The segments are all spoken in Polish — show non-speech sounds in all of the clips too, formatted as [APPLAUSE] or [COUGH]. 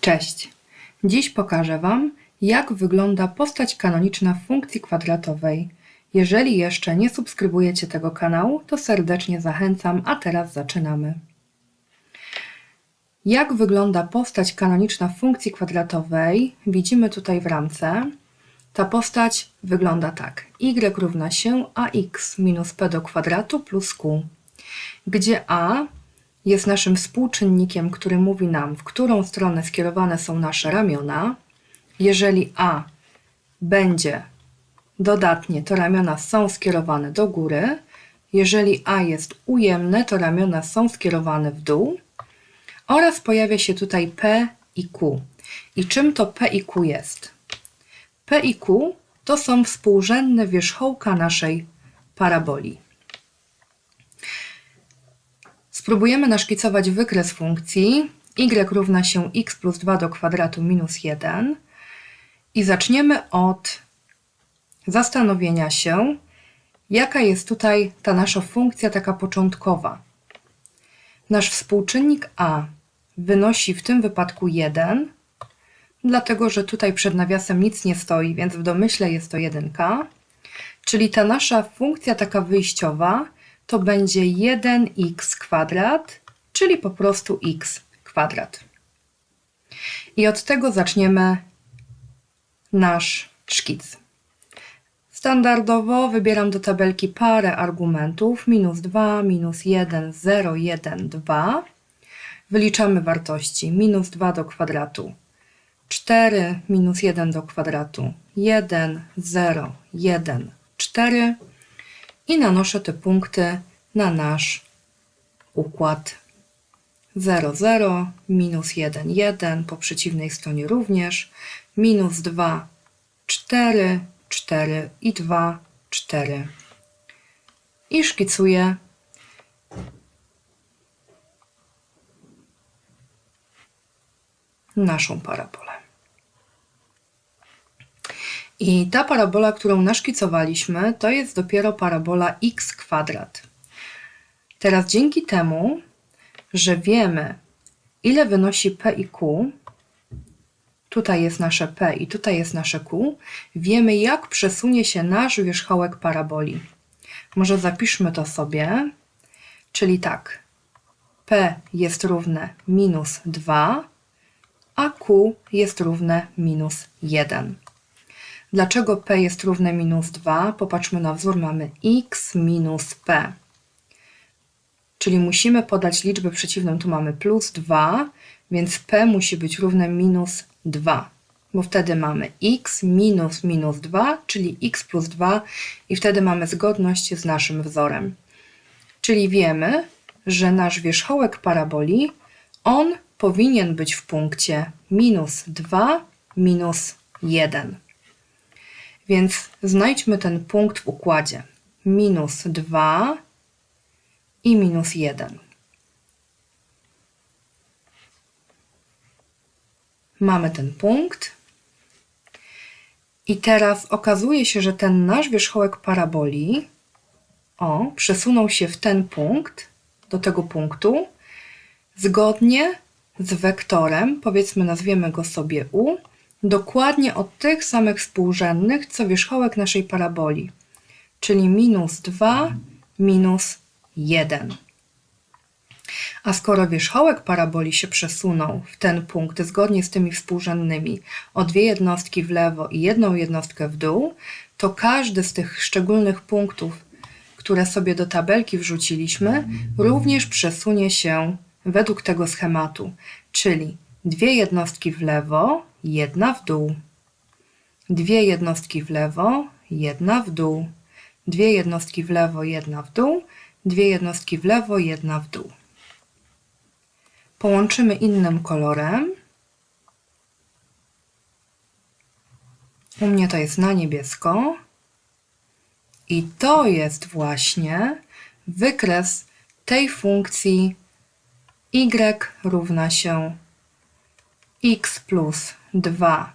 Cześć! Dziś pokażę Wam, jak wygląda postać kanoniczna funkcji kwadratowej. Jeżeli jeszcze nie subskrybujecie tego kanału, to serdecznie zachęcam, a teraz zaczynamy. Jak wygląda postać kanoniczna funkcji kwadratowej, widzimy tutaj w ramce. Ta postać wygląda tak. y równa się ax minus p do kwadratu plus q, gdzie a jest naszym współczynnikiem, który mówi nam, w którą stronę skierowane są nasze ramiona. Jeżeli A będzie dodatnie, to ramiona są skierowane do góry. Jeżeli A jest ujemne, to ramiona są skierowane w dół. Oraz pojawia się tutaj P i Q. I czym to P i Q jest? P i Q to są współrzędne wierzchołka naszej paraboli. Spróbujemy naszkicować wykres funkcji. Y równa się x plus 2 do kwadratu minus 1 i zaczniemy od zastanowienia się, jaka jest tutaj ta nasza funkcja taka początkowa. Nasz współczynnik a wynosi w tym wypadku 1, dlatego że tutaj przed nawiasem nic nie stoi, więc w domyśle jest to 1, czyli ta nasza funkcja taka wyjściowa to będzie 1x kwadrat, czyli po prostu x kwadrat. I od tego zaczniemy nasz szkic. Standardowo wybieram do tabelki parę argumentów, minus 2, minus 1, 0, 1, 2. Wyliczamy wartości, minus 2 do kwadratu, 4, minus 1 do kwadratu, 1, 0, 1, 4 i nanoszę te punkty na nasz układ 0, 0, minus 1, 1, po przeciwnej stronie również, minus 2, 4, 4 i 2, 4. I szkicuję naszą parabolę. I ta parabola, którą naszkicowaliśmy, to jest dopiero parabola x kwadrat. Teraz dzięki temu, że wiemy, ile wynosi p i q, tutaj jest nasze p i tutaj jest nasze q, wiemy, jak przesunie się nasz wierzchołek paraboli. Może zapiszmy to sobie, czyli tak, p jest równe minus 2, a q jest równe minus 1. Dlaczego p jest równe minus 2? Popatrzmy na wzór, mamy x minus p. Czyli musimy podać liczbę przeciwną, tu mamy plus 2, więc p musi być równe minus 2, bo wtedy mamy x minus minus 2, czyli x plus 2 i wtedy mamy zgodność z naszym wzorem. Czyli wiemy, że nasz wierzchołek paraboli, on powinien być w punkcie minus 2, minus 1. Więc znajdźmy ten punkt w układzie. Minus 2 i minus 1. Mamy ten punkt. I teraz okazuje się, że ten nasz wierzchołek paraboli o, przesunął się w ten punkt, do tego punktu, zgodnie z wektorem, powiedzmy nazwiemy go sobie u, dokładnie od tych samych współrzędnych, co wierzchołek naszej paraboli, czyli minus 2, minus 1. A skoro wierzchołek paraboli się przesunął w ten punkt zgodnie z tymi współrzędnymi o dwie jednostki w lewo i jedną jednostkę w dół, to każdy z tych szczególnych punktów, które sobie do tabelki wrzuciliśmy, również przesunie się według tego schematu, czyli dwie jednostki w lewo, jedna w dół. Dwie jednostki w lewo, jedna w dół. Dwie jednostki w lewo, jedna w dół. Dwie jednostki w lewo, jedna w dół. Połączymy innym kolorem. U mnie to jest na niebiesko. I to jest właśnie wykres tej funkcji y równa się x plus 2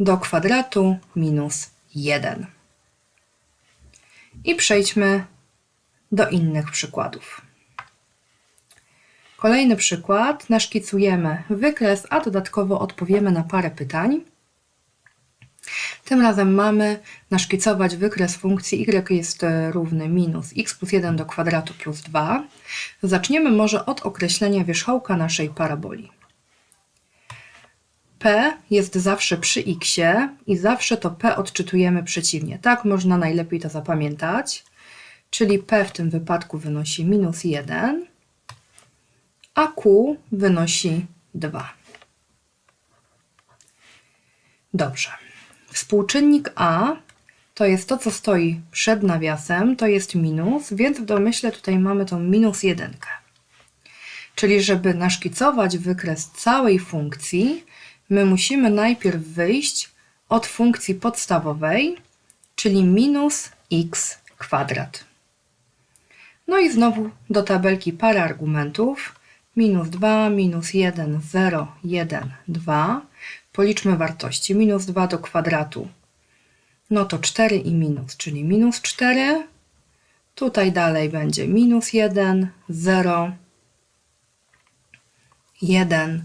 do kwadratu minus 1. I przejdźmy do innych przykładów. Kolejny przykład. Naszkicujemy wykres, a dodatkowo odpowiemy na parę pytań. Tym razem mamy naszkicować wykres funkcji y jest e, równy minus x plus 1 do kwadratu plus 2. Zaczniemy może od określenia wierzchołka naszej paraboli. P jest zawsze przy x i zawsze to P odczytujemy przeciwnie. Tak można najlepiej to zapamiętać. Czyli P w tym wypadku wynosi minus 1, a Q wynosi 2. Dobrze. Współczynnik A to jest to, co stoi przed nawiasem, to jest minus, więc w domyśle tutaj mamy tą minus jedynkę. Czyli żeby naszkicować wykres całej funkcji, my musimy najpierw wyjść od funkcji podstawowej, czyli minus x kwadrat. No i znowu do tabelki parę argumentów. Minus 2, minus 1, 0, 1, 2. Policzmy wartości. Minus 2 do kwadratu. No to 4 i minus, czyli minus 4. Tutaj dalej będzie minus 1, 0, 1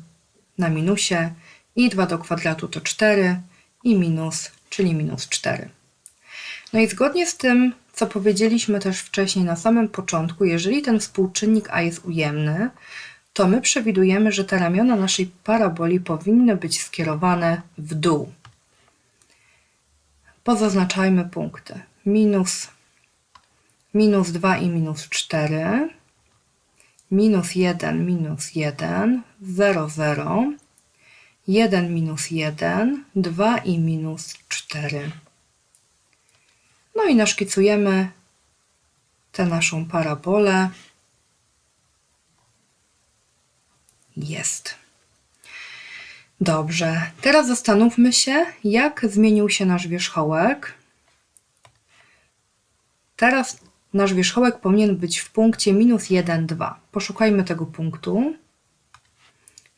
na minusie i 2 do kwadratu to 4 i minus, czyli minus 4. No i zgodnie z tym, co powiedzieliśmy też wcześniej na samym początku, jeżeli ten współczynnik a jest ujemny, to my przewidujemy, że te ramiona naszej paraboli powinny być skierowane w dół. Pozaznaczajmy punkty. Minus, minus 2 i minus 4, minus 1, minus 1, 0, 0, 1 minus 1, 2 i minus 4. No i naszkicujemy tę naszą parabolę. Jest. Dobrze, teraz zastanówmy się, jak zmienił się nasz wierzchołek. Teraz nasz wierzchołek powinien być w punkcie minus 1, 2. Poszukajmy tego punktu.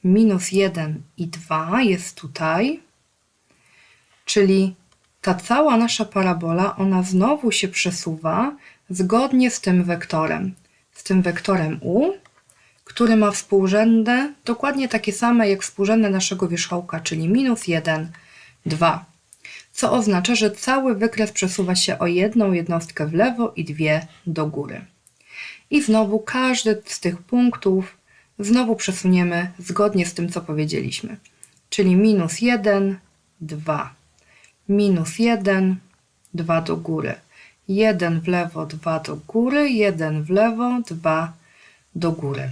Minus 1 i 2 jest tutaj, czyli ta cała nasza parabola, ona znowu się przesuwa zgodnie z tym wektorem, z tym wektorem u, który ma współrzędne dokładnie takie same jak współrzędne naszego wierzchołka, czyli minus 1, 2. Co oznacza, że cały wykres przesuwa się o jedną jednostkę w lewo i dwie do góry. I znowu każdy z tych punktów znowu przesuniemy zgodnie z tym, co powiedzieliśmy. Czyli minus 1, 2 minus 1, 2 do góry. 1 w lewo, 2 do góry, 1 w lewo, 2 do góry.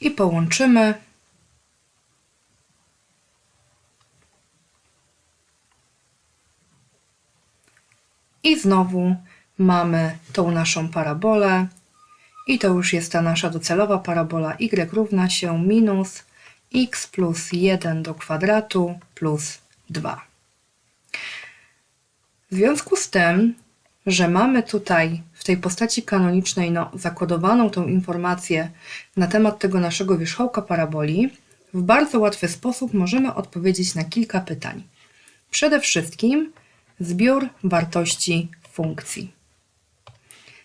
I połączymy. I znowu mamy tą naszą parabolę. I to już jest ta nasza docelowa parabola y równa się minus x plus 1 do kwadratu plus 2. W związku z tym, że mamy tutaj w tej postaci kanonicznej no, zakodowaną tą informację na temat tego naszego wierzchołka paraboli, w bardzo łatwy sposób możemy odpowiedzieć na kilka pytań. Przede wszystkim zbiór wartości funkcji.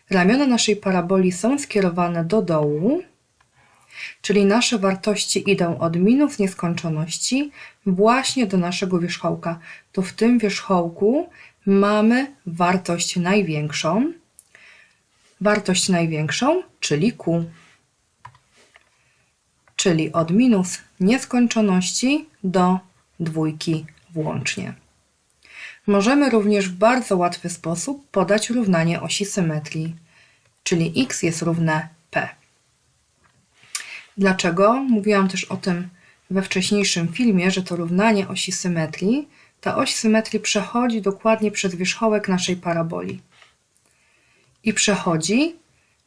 Ramiona naszej paraboli są skierowane do dołu, Czyli nasze wartości idą od minus nieskończoności właśnie do naszego wierzchołka. To w tym wierzchołku mamy wartość największą. Wartość największą, czyli Q. Czyli od minus nieskończoności do dwójki włącznie. Możemy również w bardzo łatwy sposób podać równanie osi symetrii, czyli x jest równe p. Dlaczego? Mówiłam też o tym we wcześniejszym filmie, że to równanie osi symetrii, ta oś symetrii przechodzi dokładnie przez wierzchołek naszej paraboli. I przechodzi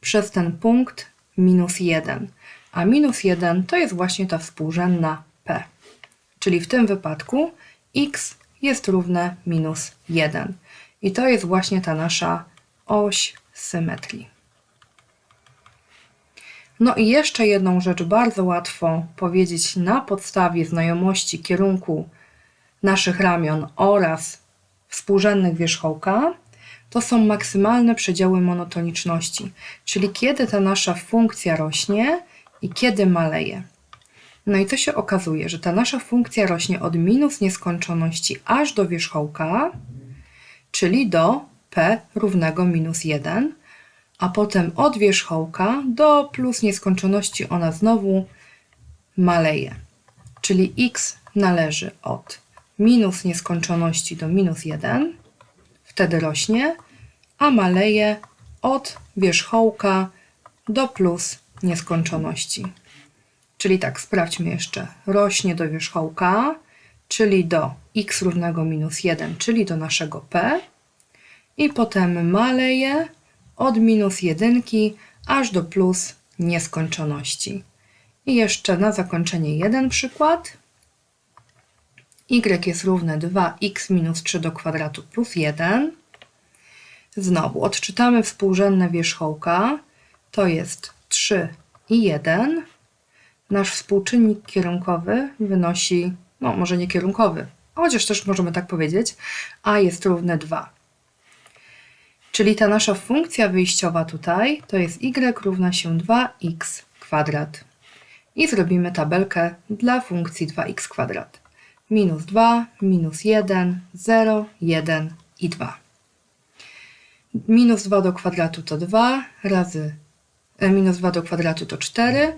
przez ten punkt minus 1. A minus 1 to jest właśnie ta współrzędna p. Czyli w tym wypadku x jest równe minus 1. I to jest właśnie ta nasza oś symetrii. No i jeszcze jedną rzecz bardzo łatwo powiedzieć na podstawie znajomości kierunku naszych ramion oraz współrzędnych wierzchołka, to są maksymalne przedziały monotoniczności, czyli kiedy ta nasza funkcja rośnie i kiedy maleje. No i to się okazuje, że ta nasza funkcja rośnie od minus nieskończoności aż do wierzchołka, czyli do p równego minus 1, a potem od wierzchołka do plus nieskończoności ona znowu maleje. Czyli x należy od minus nieskończoności do minus 1, wtedy rośnie, a maleje od wierzchołka do plus nieskończoności. Czyli tak, sprawdźmy jeszcze. Rośnie do wierzchołka, czyli do x równego minus 1, czyli do naszego p. I potem maleje od minus 1 aż do plus nieskończoności. I jeszcze na zakończenie jeden przykład. y jest równe 2x minus 3 do kwadratu plus 1. Znowu odczytamy współrzędne wierzchołka. To jest 3 i 1 nasz współczynnik kierunkowy wynosi, no może nie kierunkowy, chociaż też możemy tak powiedzieć, a jest równe 2. Czyli ta nasza funkcja wyjściowa tutaj to jest y równa się 2x kwadrat. I zrobimy tabelkę dla funkcji 2x kwadrat. Minus 2, minus 1, 0, 1 i 2. Minus 2 do kwadratu to 2 razy e, minus 2 do kwadratu to 4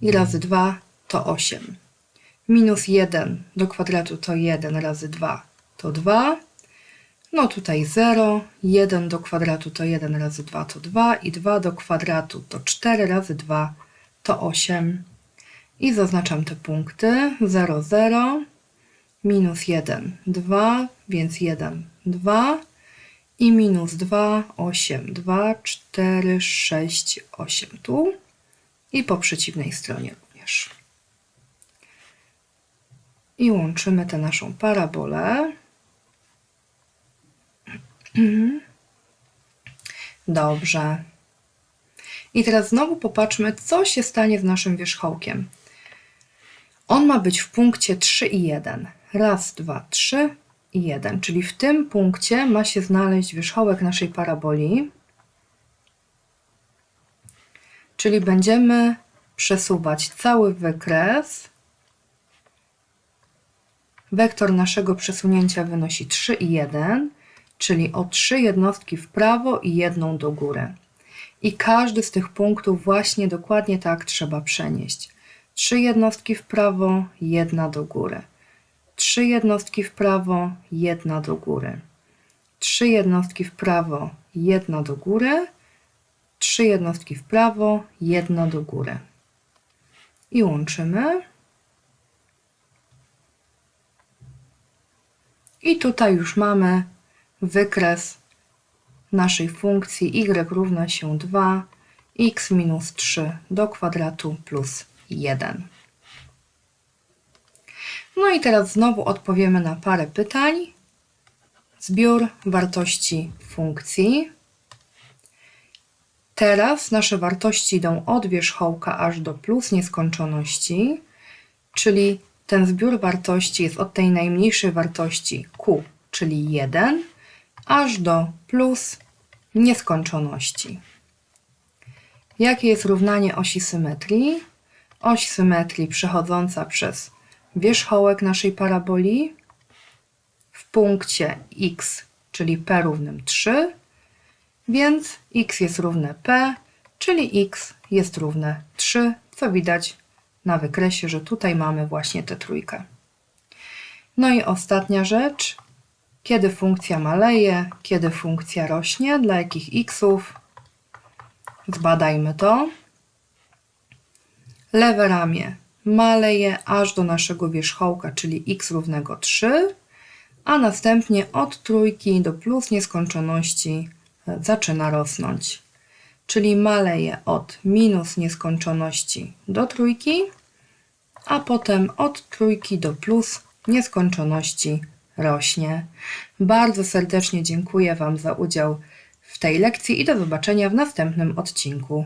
i razy 2 to 8. Minus 1 do kwadratu to 1 razy 2 to 2. No tutaj 0, 1 do kwadratu to 1 razy 2 to 2 i 2 do kwadratu to 4 razy 2 to 8. I zaznaczam te punkty. 0, 0, minus 1, 2, więc 1, 2 i minus 2, 8, 2, 4, 6, 8 tu i po przeciwnej stronie również. I łączymy tę naszą parabolę. [CLEARS THROAT] Dobrze. I teraz znowu popatrzmy, co się stanie z naszym wierzchołkiem. On ma być w punkcie 3 i 1. Raz, dwa, trzy i 1. Czyli w tym punkcie ma się znaleźć wierzchołek naszej paraboli. Czyli będziemy przesuwać cały wykres. Wektor naszego przesunięcia wynosi 3 i 1, czyli o 3 jednostki w prawo i jedną do góry. I każdy z tych punktów właśnie dokładnie tak trzeba przenieść. 3 jednostki w prawo, jedna do góry. 3 jednostki w prawo, jedna do góry. 3 jednostki w prawo, jedna do góry trzy jednostki w prawo, jedna do góry. I łączymy. I tutaj już mamy wykres naszej funkcji y równa się 2, x minus 3 do kwadratu plus 1. No i teraz znowu odpowiemy na parę pytań. Zbiór wartości funkcji. Teraz nasze wartości idą od wierzchołka aż do plus nieskończoności, czyli ten zbiór wartości jest od tej najmniejszej wartości q, czyli 1, aż do plus nieskończoności. Jakie jest równanie osi symetrii? Oś symetrii przechodząca przez wierzchołek naszej paraboli w punkcie x, czyli p równym 3, więc x jest równe p, czyli x jest równe 3, co widać na wykresie, że tutaj mamy właśnie tę trójkę. No i ostatnia rzecz, kiedy funkcja maleje, kiedy funkcja rośnie, dla jakich xów. Zbadajmy to. Lewe ramię maleje aż do naszego wierzchołka, czyli x równego 3, a następnie od trójki do plus nieskończoności zaczyna rosnąć. Czyli maleje od minus nieskończoności do trójki, a potem od trójki do plus nieskończoności rośnie. Bardzo serdecznie dziękuję Wam za udział w tej lekcji i do zobaczenia w następnym odcinku.